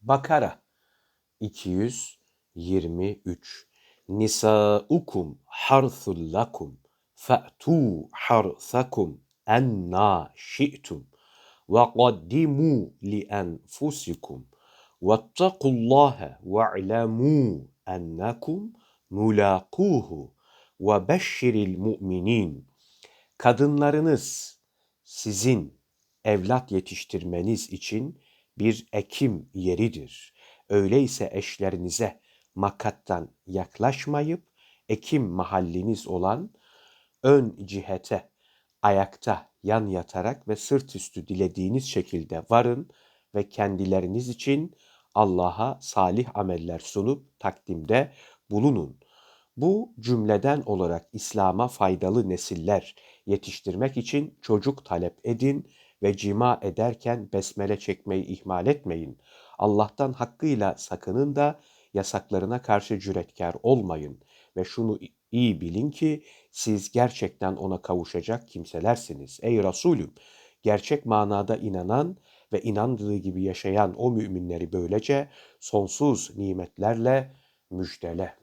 Bakara 223 Nisaukum harthul lakum fa'tu harthakum enna şi'tum ve qaddimu li enfusikum vettakullaha ve'lemû ennekum mulâkuhu ve beşşiril mu'minin. Kadınlarınız sizin evlat yetiştirmeniz için bir ekim yeridir. Öyleyse eşlerinize makattan yaklaşmayıp ekim mahalliniz olan ön cihete ayakta yan yatarak ve sırt üstü dilediğiniz şekilde varın ve kendileriniz için Allah'a salih ameller sunup takdimde bulunun. Bu cümleden olarak İslam'a faydalı nesiller yetiştirmek için çocuk talep edin ve cima ederken besmele çekmeyi ihmal etmeyin. Allah'tan hakkıyla sakının da yasaklarına karşı cüretkar olmayın ve şunu iyi bilin ki siz gerçekten ona kavuşacak kimselersiniz. Ey Resulüm, gerçek manada inanan ve inandığı gibi yaşayan o müminleri böylece sonsuz nimetlerle müjdele.